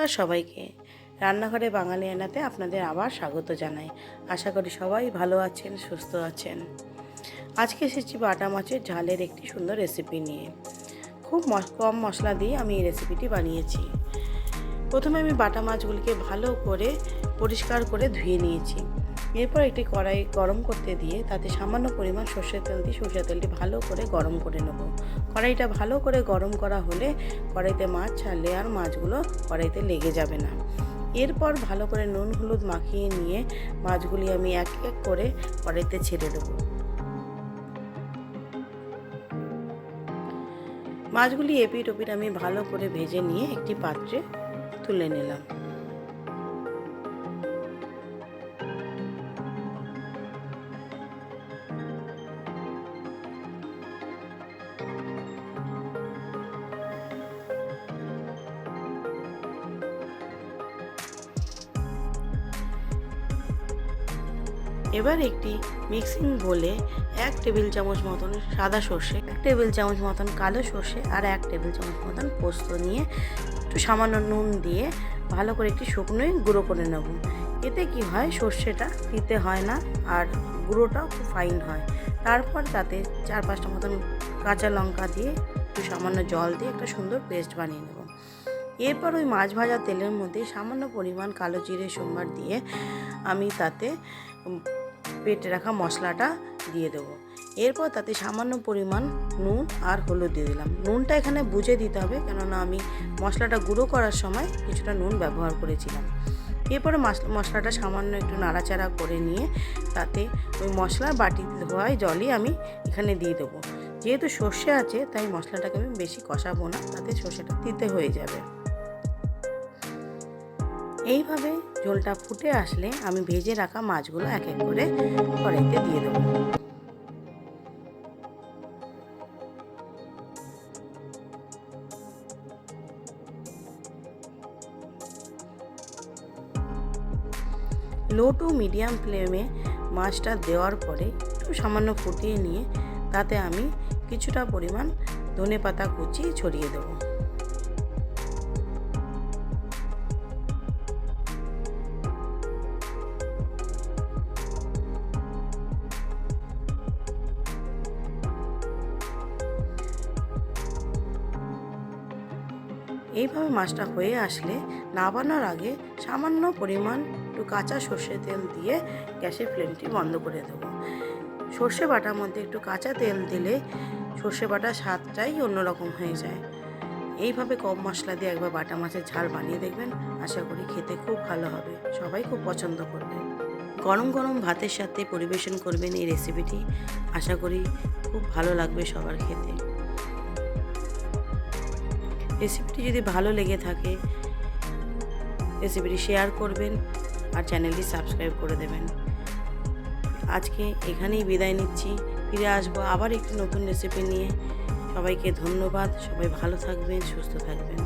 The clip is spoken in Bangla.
নমস্কার সবাইকে। রান্নাঘরে বাঙালি আনাতে আপনাদের আবার স্বাগত জানাই। আশা করি সবাই ভালো আছেন, সুস্থ আছেন। আজকে এসেছি বাটা মাছের ঝালের একটি সুন্দর রেসিপি নিয়ে। খুব কম মশলা দিয়ে আমি এই রেসিপিটি বানিয়েছি। প্রথমে আমি বাটা মাছগুলিকে ভালো করে পরিষ্কার করে ধুয়ে নিয়েছি। এরপর একটি কড়াই গরম করতে দিয়ে তাতে সামান্য পরিমাণ সর্ষের তেল দিয়ে সর্ষের তেলটি ভালো করে গরম করে নেব। কড়াইটা ভালো করে গরম করা হলে কড়াইতে মাছ ছাড়লে আর মাছগুলো কড়াইতে লেগে যাবে না। এরপর ভালো করে নুন হলুদ মাখিয়ে নিয়ে মাছগুলি আমি এক এক করে কড়াইতে ছেড়ে দেবো। মাছগুলি এপিট ওপিট আমি ভালো করে ভেজে নিয়ে একটি পাত্রে তুলে নিলাম। এবার একটি মিক্সিং বলে এক টেবিল চামচ মতন সাদা সর্ষে, এক টেবিল চামচ মতন কালো সর্ষে আর এক টেবিল চামচ মতন পোস্ত নিয়ে একটু সামান্য নুন দিয়ে ভালো করে একটি শুকনোই গুঁড়ো করে নেব। এতে কি হয়? সর্ষেটা দিতে হয় না আর গুঁড়োটাও খুব ফাইন হয়। তারপর তাতে চার পাঁচটা মতন কাঁচা লঙ্কা দিয়ে একটু সামান্য জল দিয়ে একটা সুন্দর পেস্ট বানিয়ে নেব। এরপর ওই মাছ ভাজা তেলের মধ্যে সামান্য পরিমাণ কালো জিরে, সোমবার দিয়ে আমি তাতে পেটে রাখা মশলাটা দিয়ে দেবো। এরপর তাতে সামান্য পরিমাণ নুন আর হলুদ দিয়ে দিলাম। নুনটা এখানে বুঝে দিতে হবে, কেননা আমি মশলাটা গুঁড়ো করার সময় কিছুটা নুন ব্যবহার করেছিলাম। এরপরে মশলাটা সামান্য একটু নাড়াচাড়া করে নিয়ে তাতে ওই মশলা বাটি ধোয়ায় জলই আমি এখানে দিয়ে দেবো। যেহেতু সর্ষে আছে, তাই মশলাটাকে আমি বেশি কষাবো না, তাতে সর্ষেটা দিতে হয়ে যাবে। এইভাবে ঝোলটা ফুটে আসলে আমি ভেজে রাখা মাছগুলো এক এক করে কড়াইতে দিয়ে দেবো। লো টু মিডিয়াম ফ্লেমে মাছটা দেওয়ার পরে একটু সামান্য ফুটিয়ে নিয়ে তাতে আমি কিছুটা পরিমাণ ধনে পাতা কুচি ছড়িয়ে দেবো। এইভাবে মাছটা হয়ে আসলে নাবানোর আগে সামান্য পরিমাণ একটু কাঁচা সর্ষে তেল দিয়ে গ্যাসের ফ্লেমটি বন্ধ করে দেবো। সর্ষে বাটার মধ্যে একটু কাঁচা তেল দিলে সর্ষে বাটার স্বাদটাই অন্যরকম হয়ে যায়। এইভাবে কম মশলা দিয়ে একবার বাটা মাছের ঝাল বানিয়ে দেখবেন। আশা করি খেতে খুব ভালো হবে। সবাই খুব পছন্দ করবে। গরম গরম ভাতের সাথে পরিবেশন করবেন এই রেসিপিটি আশা করি খুব ভালো লাগবে সবার খেতে। রেসিপিটি যদি ভালো লেগে থাকে, রেসিপিটি শেয়ার করবেন আর চ্যানেলটি সাবস্ক্রাইব করে দেবেন। আজকে এখানেই বিদায় নিচ্ছি। ফিরে আসব আবার একটি নতুন রেসিপি নিয়ে। সবাইকে ধন্যবাদ। সবাই ভালো থাকবেন, সুস্থ থাকবেন।